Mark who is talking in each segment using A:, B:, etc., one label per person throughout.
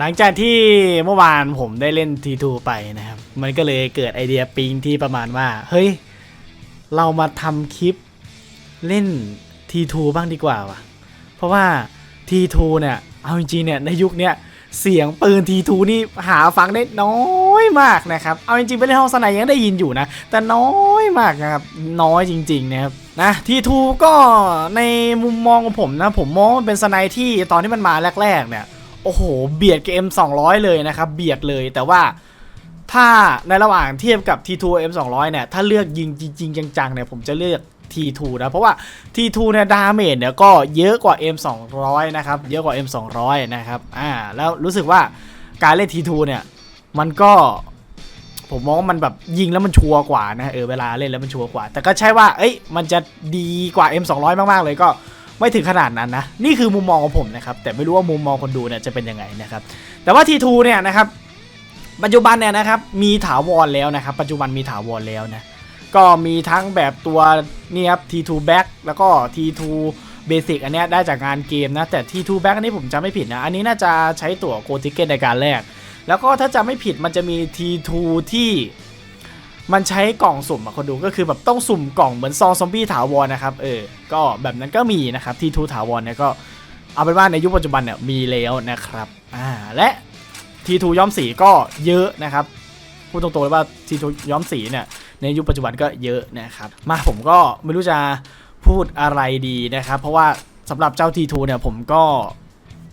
A: หลังจากที่เมื่อวานผมได้เล่น T2 ไปนะครับ มันก็เลยเกิดไอเดียปิงที่ประมาณว่า เฮ้ย เรามาทำคลิปเล่น T2 บ้างดีกว่าวะเพราะว่า T2 เนี่ย เอาจริงๆเนี่ยในยุคเนี้ยเสียงปืน T2 นี่หาฟังได้น้อยมากนะครับ เอาจริงๆไปเล่นห้องสนายยังได้ยินอยู่นะ แต่น้อยมากนะครับ น้อยจริงๆนะครับนะ T2 ก็ในมุมมองของผมนะ ผมมองมันเป็นสไนที่ตอนที่มันมาแรก ๆ เนี่ย อ้โห เบียดกับ M200 เลยนะครับ เบียดเลยแต่ว่าถ้าในระหว่างเทียบกับ T2 M200 เนี่ย ถ้าเลือกยิงจริง ๆ จังๆเนี่ยผมจะเลือก T2 นะ เพราะว่า T2 เนี่ยดาเมจเนี่ยก็เยอะกว่า M200 นะครับ เยอะกว่า M200 นะครับ อ่า แล้วรู้สึกว่าการเล่น T2 เนี่ย มันก็ ผมมองว่ามันแบบยิงแล้วมันชัวร์กว่านะ เออ เวลาเล่นแล้วมันชัวร์กว่า แต่ก็ใช่ว่า เอ้ย มันจะดีกว่า M200 มากๆเลยก็ ไม่ถึงขนาดนั้นนะ นี่คือมุมมองของผมนะครับ แต่ไม่รู้ว่ามุมมองคนดูเนี่ยจะเป็นยังไงนะครับ แต่ว่า T2 เนี่ยนะครับ ปัจจุบันเนี่ยนะครับมีถาวรแล้วนะครับ ปัจจุบันมีถาวรแล้วนะ ก็มีทั้งแบบตัวนี่ครับ T2 Back แล้วก็ T2 Basic อันเนี้ยได้จากงานเกมนะ แต่ T2 Back อันนี้ผมจำไม่ผิดนะ อันนี้น่าจะใช้ตั๋วโกติเกตในการแลกแล้วก็ถ้าจำไม่ผิดมันจะมี T2 ที่ มันใช้กล่องสุ่มอะคนดูก็คือแบบต้องสุ่มกล่องเหมือนซองซอมบี้ถาวรนะครับเออก็แบบนั้นก็มีนะครับ T2 ถาวรเนี่ยก็เอาเป็นว่าในยุคปัจจุบันเนี่ยมีแล้วนะครับอ่าและ T2 ย้อมสีก็เยอะนะครับพูดตรงๆเลยว่า T2 ย้อมสีเนี่ยในยุคปัจจุบันก็เยอะนะครับมาผมก็ไม่รู้จะพูดอะไรดีนะครับ เพราะว่าสำหรับเจ้า T2 เนี่ยผมก็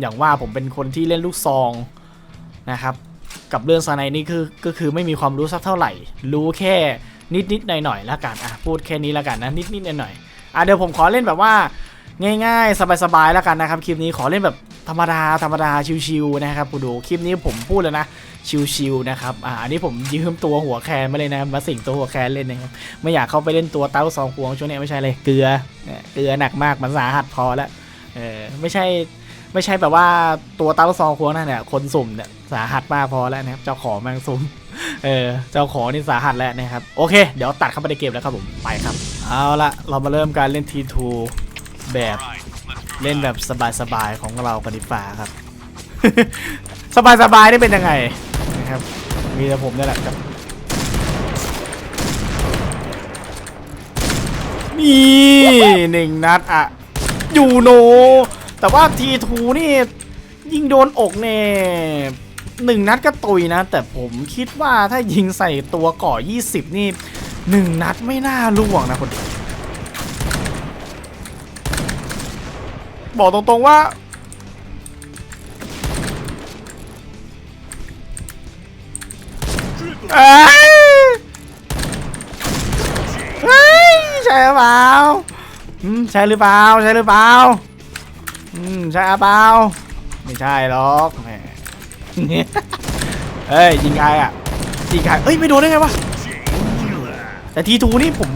A: อย่างว่าผมเป็นคนที่เล่นลูกซองนะครับ กับเรื่องสไนนี่คือก็คือไม่มีความรู้สักเท่าไหร่ รู้แค่นิดนิดๆหน่อยหน่อยๆแล้วกันอะพูดแค่นี้แล้วกันนะนิดนิดหน่อยหน่อยๆอะเดี๋ยวผมขอเล่นแบบว่าง่ายๆ สบายๆแล้วกันนะครับคลิปนี้ขอเล่นแบบธรรมดาธรรมดาชิวๆนะครับคุณดูคลิปนี้ผมพูดแล้วนะชิวๆนะครับอ่าอันนี้ผมยืมตัวหัวแคนมาเลยนะมาสิงตัวหัวแคนเล่นนะครับไม่อยากเข้าไปเล่นตัวเต้าสองพวงช่วงนี้ไม่ใช่เลยเกลือเกลือหนักมากมันสาหัสพอแล้วเออไม่ใช่ ไม่ใช่แบบว่าตัวเต้าซองควงนั่นเนี่ยคนสุ่มเนี่ยสาหัสมากพอแล้วนะครับเจ้าของแมงสุ่มเออเจ้าของนี่สาหัสแล้วนะครับโอเค เดี๋ยวตัดเข้าไปในเกมแล้วครับผมไปครับ เอาละเรามาเริ่มการเล่น T2 แบบเล่นแบบสบายๆของเรากันดีกว่าครับ สบายๆนี่เป็นยังไงนะครับมีแต่ผมนี่แหละครับนี่หนึ่งนัดอะยูโน แต่ว่าทีทูนี่ยิงโดนอกเนี่ยหนึ่งนัดก็ตุยนะ แต่ผมคิดว่าถ้ายิงใส่ตัวก่อ 20 นี่หนึ่งนัดไม่น่าล่วงนะคนบอกตรงๆว่า เฮ้ยใช่หรือเปล่าใช่หรือเปล่าใช่หรือเปล่า อืมใช่เปล่าไม่ใช่หรอกแหมเฮ้ยยิงใครอะยิงใครเอ้ยไม่โดนได้ไงวะแต่ทีทูนี่ผม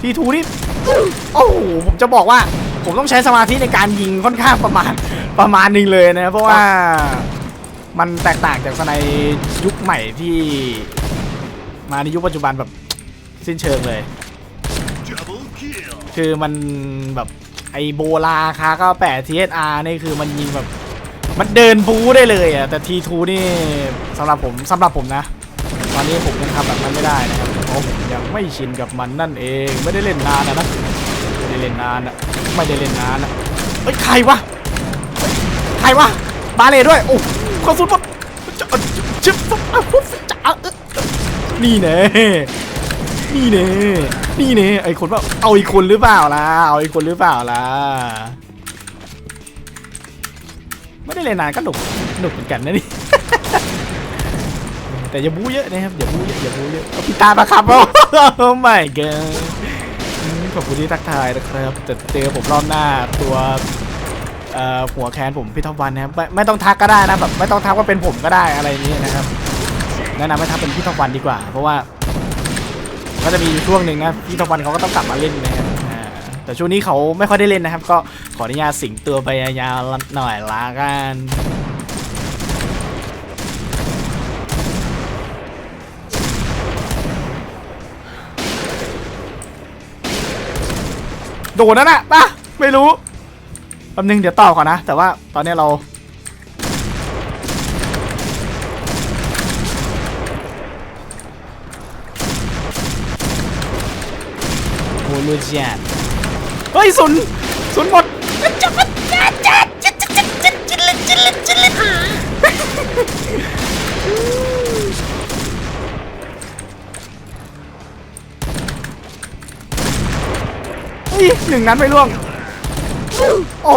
A: ทีทูนี่โอ้โหผมจะบอกว่า ผมต้องใช้สมาธิในการยิงค่อนข้างประมาณประมาณหนึ่งเลยนะ เพราะว่ามันแตกต่างจากสไนยุคใหม่ที่ มาในยุคปัจจุบันแบบสิ้นเชิงเลย คือมันแบบไอโบลาคาก็แปด TSR นี่คือมันยิงแบบ มันเดินบูได้เลยอะแต่ T2 นี่สำหรับผมสำหรับผมนะ ตอนนี้ผมยังทำแบบนั้นไม่ได้นะครับเพราะผมยังไม่ชินกับมันนั่นเองไม่ได้เล่นนานอะนะไม่ได้เล่นนานอะไม่ได้เล่นนานอะเฮ้ยใครวะใครวะบาเลด้วยโอ้กระสุนหมดจะชิบปุ๊บปุ๊บจะอะเอ๊ะนี่แน่ นี่แน่นี่แน่ไอคนว่าเอาอีกคนหรือเปล่าล่ะเอาอีกคนหรือเปล่าล่ะไม่ได้เล่นานก็หนุกหนุกเหมือนกันนะนี่แต่อย่าบู๊เยอะนะครับอย่าบู๊เยอะอย่าบู๊เยอะเอาพี่ตามาครับโอ้ไม่เกินขอบคุณที่ทักทายนะครับจะเจอผมรอบหน้าตัวหัวแคนผมพี่ท็อปวันนะครับไม่ไม่ต้องทักก็ได้นะแบบไม่ต้องทักว่าเป็นผมก็ได้อะไรนี้นะครับแนะนำให้ทักเป็นพี่ท็อปวันดีกว่า เพราะว่า ก็จะมีช่วงหนึ่งนะพี่ท็อปวันเขาก็ต้องกลับมาเล่นนะครับแต่ช่วงนี้เขาไม่ค่อยได้เล่นนะครับ ก็ขออนุญาตสิงตัวไปยาวหน่อยละกันโดนนั่นแหละปะไม่รู้แป๊บนึงเดี๋ยวต่อก่อนนะ แต่ว่าตอนนี้เรา โอ้ลูเจียนเฮ้ยสุนสุนหมดเฮ้ยหนึ่งนั้นไม่ร่วง โอ้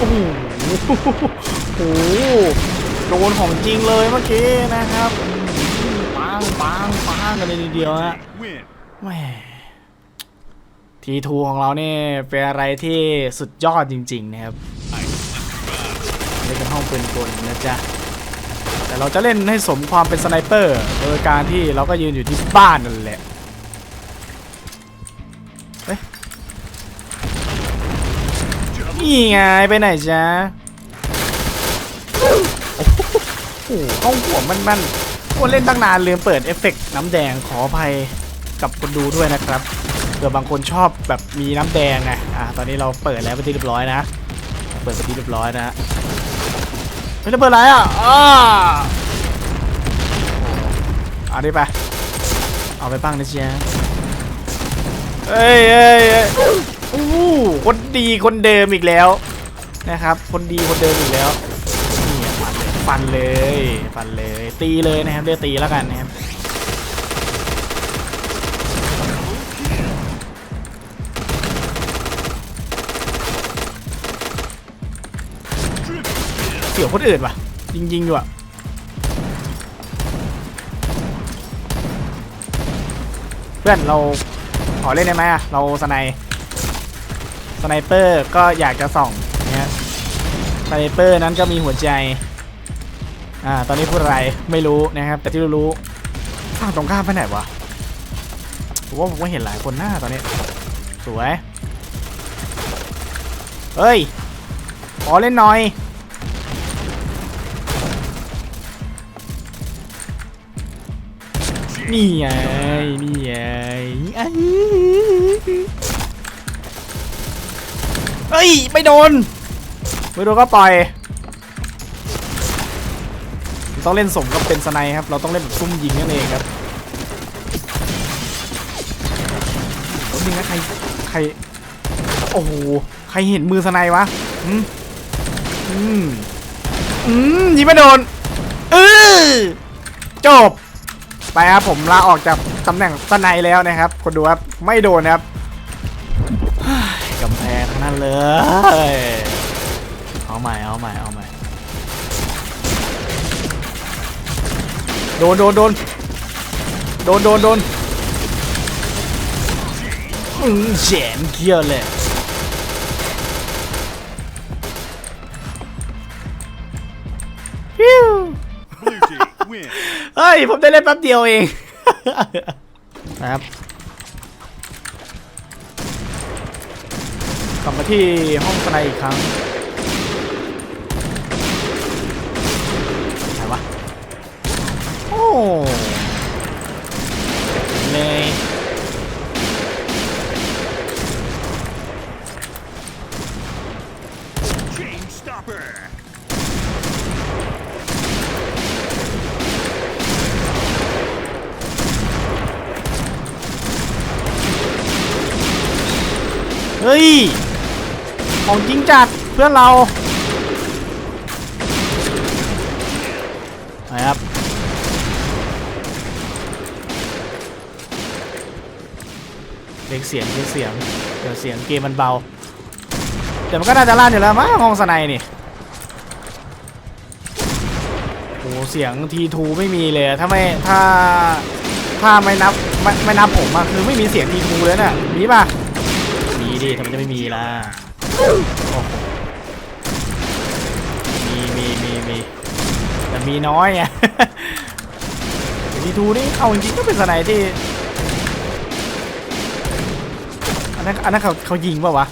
A: อ้โหโอ้โหโดนของจริงเลยเมื่อกี้นะครับปังปังปังกันเลยทีเดียวฮะแหมทีทูของเราเนี่ยเป็นอะไรที่สุดยอดจริง ๆ นะครับเล่นกันห้องปืนกลนะจ๊ะแต่เราจะเล่นให้สมความเป็นสไนเปอร์ โดยการที่เราก็ยืนอยู่ที่บ้านนั่นแหละ นี่ไงไปไหนจ๊ะโอ้โหเข้าหัวมันมันๆโอ้เล่นตั้งนานลืมเปิดเอฟเฟกต์น้ำแดงขออภัยกับคนดูด้วยนะครับเผื่อบางคนชอบแบบมีน้ำแดงไงอะตอนนี้เราเปิดแล้วเป็นที่เรียบร้อยนะ เปิดเป็นที่เรียบร้อยนะไม่ได้เปิดอะไรอะอ้าเอาดิไปเอาไปบ้างนะเชียเอ้ยเอ้ยเโอ้คนดีคนเดิมอีกแล้วนะครับ คนดีคนเดิมอีกแล้วนี่อะฟันเลยฟันเลยตีเลยนะครับเรียกตีแล้วกันนะครับเสี่ยวคนอื่นว่ะยิงยิงๆอยู่อะเพื่อนเราขอเล่นได้ไหมอะเราสไนป์ สไนเปอร์ก็อยากจะส่องนี่ยสไนเปอร์นั้นก็มีหัวใจ อ่า ตอนนี้พูดอะไรไม่รู้นะครับ แต่ที่รู้ฝั่งตรงข้ามไปไหนวะ ผมว่าผมก็เห็นหลายคนหน้าตอนนี้ สวย เฮ้ย ขอเล่นหน่อยนี่ไงนี่ไง ไอ้เฮ้ยไม่โดนไม่โดนก็ปล่อยต้องเล่นสมกับเป็นสไนครับ เราต้องเล่นแบบซุ่มยิงนั่นเองครับแล้วนึงนะใครใครโอ้โหใครเห็นมือสไนวะอืมอืมอืมยิงไม่โดนเออจบไปครับผมลาออกจากตำแหน่งสไนแล้วนะครับคนดูครับไม่โดนนะครับ กำแพงทั้งนั้นเลย เอาใหม่ เอาใหม่ เอาใหม่ โดน โดน โดน โดน โดน โดนอืมแฉนเกี้ยวเลยฮิว
B: Blue team. Win.
A: เฮ้ย ผมได้เล่นแป๊บเดียวเองนะครับ กลับมาที่ห้องสไนอีกครั้งไหนวะ โอ้เลย
B: Chain stopper.
A: เฮ้ย ของจริงจัดเพื่อนเราไหนครับเด็กเสียงเด็กเสียงเดี๋ยวเสียงเกมมันเบาแต่มันก็น่าจะลั่นอยู่แล้วมั้งห้องสไนนี่โอ้เสียงทีทูไม่มีเลยถ้าไม่ถ้าถ้าไม่นับไม่ไม่นับผมอะคือไม่มีเสียงทีทูเลยน่ะมีป่ะมีดิทำไมจะไม่มีล่ะ มีมีมีมีแต่มีน้อยไงทีทูนี่เอาจริงๆก็เป็นสไนที่อันนั้นอันนั้นเขาเขายิงป่าวะ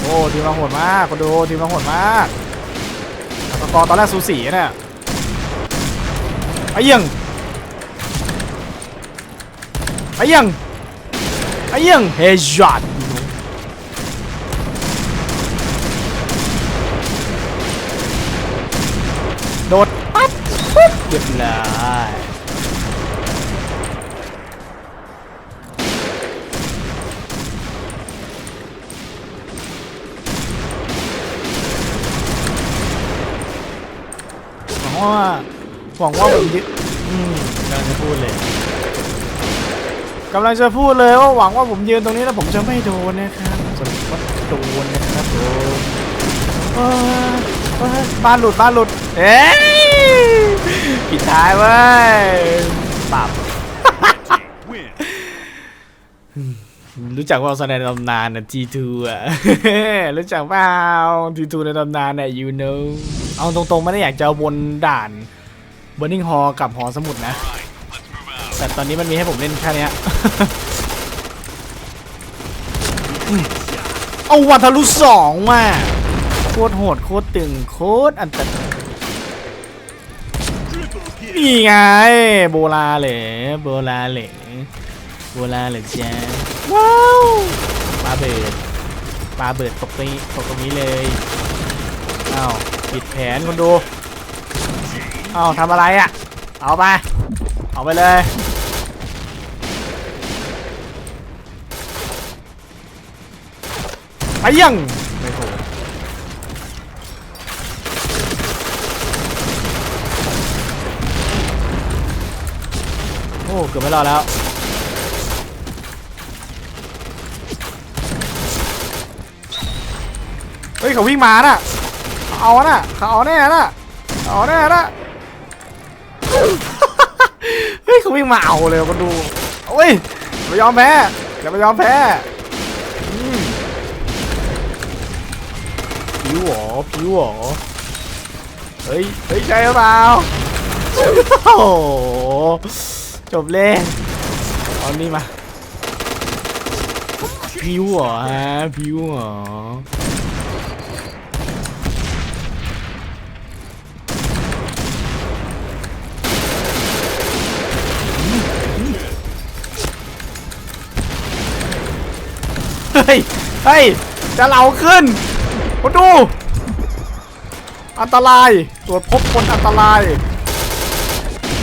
A: โอ้ทีมเราโหดมากคนดูทีมเราโหดมากสกอร์ตอนแรกสูสีเนี่ย ไอ้ยังไอ้ยังไอ้ยังเฮช็อตโดดปั๊บปุ๊บเรียบร้อยหวังว่าหวังว่าผมยึดอืมกำลังจะพูดเลยกำลังจะพูดเลยว่าหวังว่าผมยืนตรงนี้แล้วผมจะไม่โดนนะครับสรุปว่าโดนนะครับผมเอ้ยเอ้ยบ้านหลุดบ้านหลุด เอ้ยปิดท้ายเว้ยปับ
B: Win.
A: รู้จักว่าแสดงในตำนานนะ G2 อะ รู้จักเปล่า G2 ในตำนานน่ะ you know เอาตรงๆไม่ได้อยากจะวนด่าน Burning Hall กับหอสมุดนะ แต่ตอนนี้มันมีให้ผมเล่นแค่เนี้ยอืมเอาวันทะลุสองว่ะโคตรโหดโคตรตึงโคตรอันตราย
B: Triple kill.
A: นี่ไง โบราเหลโบราเหลโบราเหลจ้าว้าวปลาเบิดปลาเบิดตกตรงนี้ตกตรงนี้เลยอ้าวปิดแผนคนดู เอาทำอะไรอะ เอาไป เอาไปเลย ไปยังไม่ถูกโอ้เกือบไม่รอดแล้วเฮ้ยเขาวิ่งมาน่ะเขาเอาน่ะเขาเอาแน่น่ะเขาเอาแน่น่ะ เฮ้ยเขาวิ่งมาเอาเลยมาดูโอ้ยอย่ยอมแพ้อย่าไปยอมแพ้ผิวหรอผิวหรอเฮ้ยเฮ้ยใช่หรือเปล่าโอ้โหจบเลยเอานี่มาผิวเหรอฮะผิวเหรอ ฮ้ย เฮ้ย จะเหลาขึ้นมาดู อันตราย ตรวจพบคนอันตราย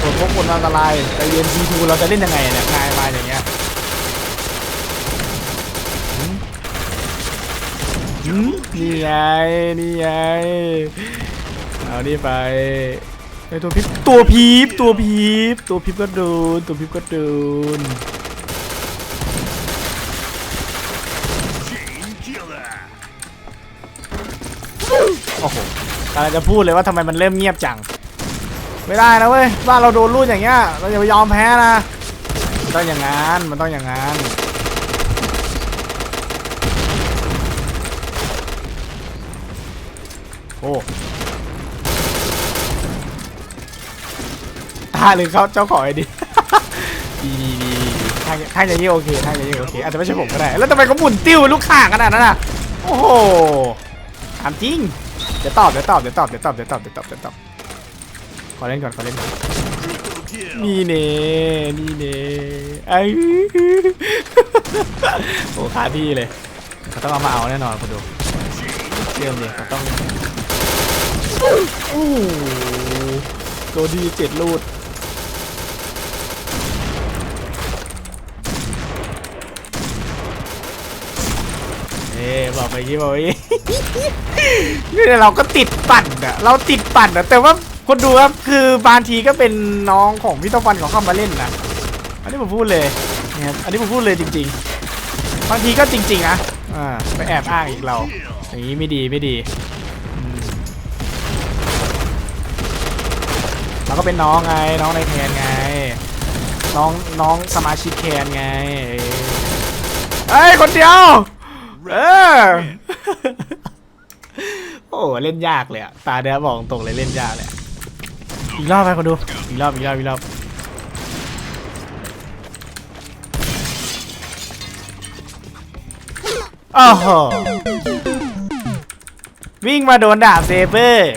A: ตรวจพบคนอันตรายแต่เรียน G2 เราจะเล่นยังไงเนี่ยนายมาอย่างเงี้ยหืมหืมนี่ไง นี่ไง เอานี่ไปไอตัวพิบตัวพีบตัวพีบตัวพีบก็โดน ตัวพีบก็โดน โอ้โหกำลังจะพูดเลยว่าทำไมมันเริ่มเงียบจัง ไม่ได้นะเว้ยบ้านเราโดนรูดอย่างเงี้ย เราอย่าไปยอมแพ้นะมันต้องอย่างงั้น มันต้องอย่างงั้น โอ้ตาหรือเขาเจ้าของไอ้ดิดีดีดีทางทางอย่างนี้โอเคทางอย่างนี้โอเค อาจจะไม่ใช่ผมก็ได้ แล้วทำไมเขาหมุนติ้วเป็นลูกข่างขนาดนั้นอะ โอ้โหถามจริง ดี๋ยวตอบเดี๋ยวตอบเดี๋ยวตอบเดี๋ยวตอบเดี๋ยวตอบเดี๋ยวตอบเดี๋ยวตอบขอเล่นก่อนขอเล่นก่อนนี่เน่นี่เน่ไอ้โอ้คาที่เลยเขาต้องเอามาเอาแน่นอนคนดูเชื่อมเลยเขาต้องโอ้ตัวดีเจ็ดลูดเอ๊บอกไปยี่บอกไปยี่ นี่เราก็ติดปั่นอะเราติดปั่นอะแต่ว่าคนดูครับคือบางทีก็เป็นน้องของพี่ต้องฟันของเข้ามาเล่นนะอันนี้ผมพูดเลยเนี่ยอันนี้ผมพูดเลยจริง ๆ บางทีก็จริง ๆ นะอ่าไปแอบอ้างอีกเรา อย่างนี้ไม่ดีไม่ดีเราก็เป็นน้องไงน้องในแคนไง น้องน้องสมาชิกแคนไงเอ้ยคนเดียวเออ อ้เล่นยากเลยอะตาเดียวบอกตรงเลยเล่นยากเลยอะอีกรอบไปคนดูอีกรอบอีกรอบอีกรอบโอ้โหวิ่งมาโดนดาบเซเบอร์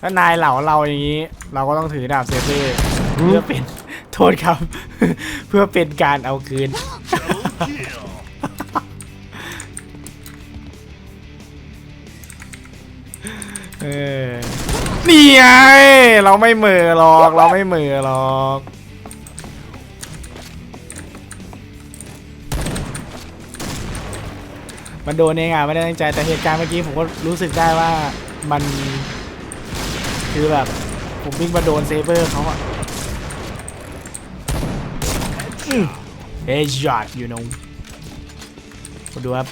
A: แล้วนายเหล่าเราอย่างนี้ เราก็ต้องถือดาบเซเบอร์เพื่อเป็นโทษครับ เพื่อเป็นการเอาคืน เออนี่ไงเราไม่เหมือหรอกเราไม่เหมือหรอกมันโดนเองอะไม่ได้ตั้งใจแต่เหตุการณ์เมื่อกี้ผมก็รู้สึกได้ว่ามัน คือแบบ ผมวิ่งมาโดนเซเบอร์เขาอะเอชอตอยู่นงมาดูครับ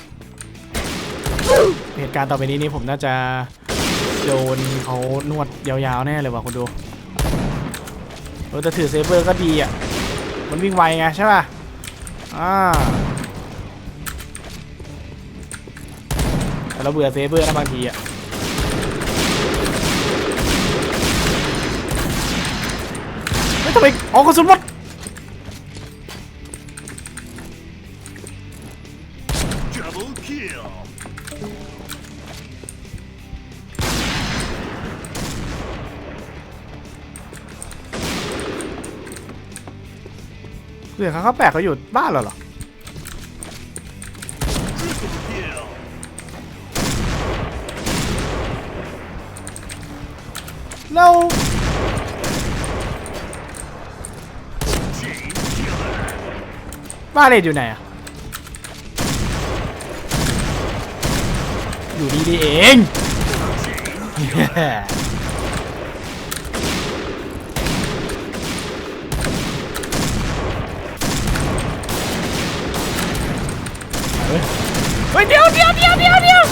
A: เหตุการณ์ต่อไปนี้นี่ผมน่าจะ โดนเขานวดยาวๆแน่เลยว่ะคุณดูเออแต่ถือเซเบอร์ก็ดีอะ มันวิ่งไวไงใช่ป่ะ อ่าแต่เราเบื่อเซเบอร์นะบางทีอะไม่ทำไมอ๋อกระสุนหมด เหลือเขาเขาแปลกเขาอยู่บ้านเราเหรอเรา
B: Chain killer.
A: บ้าเลดอยู่ไหนอะอยู่ดีดีๆเอง ฮ้ยเดี๋ยวเดี๋ยวเดี๋ยวเดี๋ยวเดี๋ยว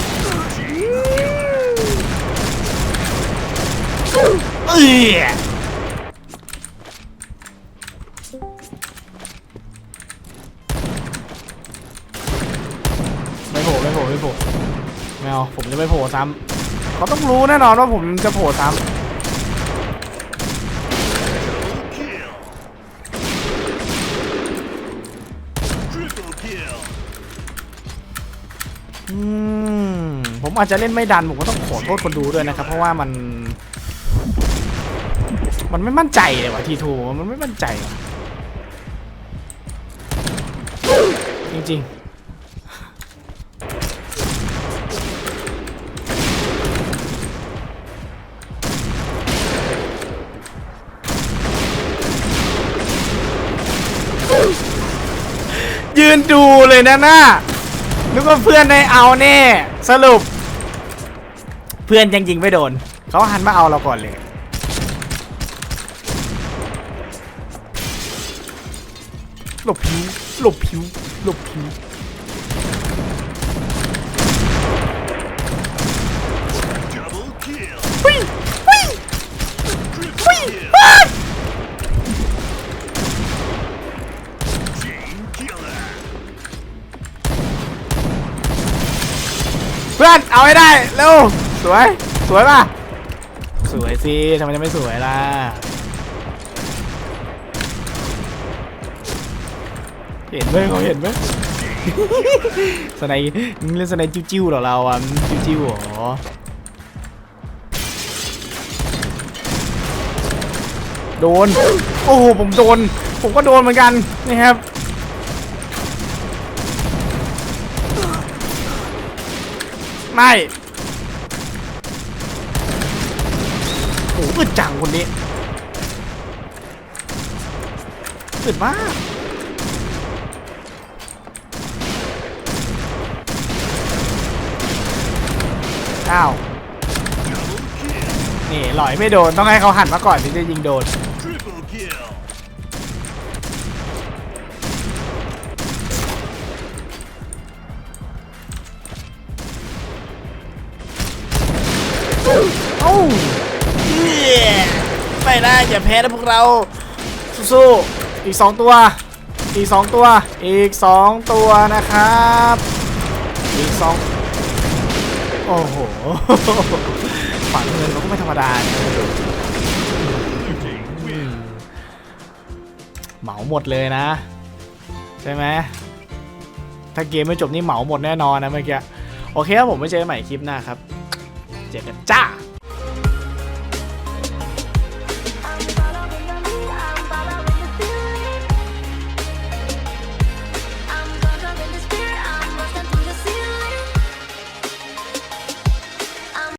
A: เอ้ยไม่โผล่ไม่โผล่ไม่โผล่ไม่เอาผมจะไม่โผล่ซ้ำเขาต้องรู้แน่นอนว่าผมจะโผล่ซ้
B: Kill. Triple kill. ำ
A: อืม ผมอาจจะเล่นไม่ดันผมก็ต้องขอโทษคนดูด้วยนะครับเพราะว่ามัน มันไม่มั่นใจเลยว่ะทีทูมันไม่มั่นใจ จริงๆยืนดูเลยนะน่านึกว่าเพื่อนได้เอาแน่ สรุป เพื่อนยังยิงไม่โดน เขาหันมาเอาเราก่อนเลย หลบผิว หลบผิว หลบผิว
B: Double kill.
A: วิ่งวิ่ง
B: Triple
A: วิ่ง
B: kill.
A: อ้า
B: Chain killer.
A: เพื่อนเอาให้ได้ เร็ว สวย สวยป่ะ สวยสิทำไมจะไม่สวยล่ะ เห็นไหมเขาเห็นไหมสไนด์มึงเล่นสไนด์จิ้วๆเหรอเราอะมึงจิ้วๆเหรอโดน โอ้โห ผมโดน ผมก็โดนเหมือนกันนี่ครับ ไม่ โอ้โหอึดจังคนนี้อึดมากอ้าวนี่หลอยไม่โดนต้องให้เขาหันมาก่อนถึงจะยิงโดนโอ้ นะ อย่าแพ้นะพวกเรา สู้ๆอีก 2 ตัว อีก 2 ตัว อีก 2 ตัวนะครับ อีก 2 โอ้โหฝันเงินเราก็ไม่ธรรมดาเหมาหมดเลยนะ ใช่ไหมถ้าเกมไม่จบนี่เหมาหมดแน่นอนนะเมื่อกี้ โอเคครับผมไปเจอกันใหม่คลิปหน้าครับ เจอกันจ้า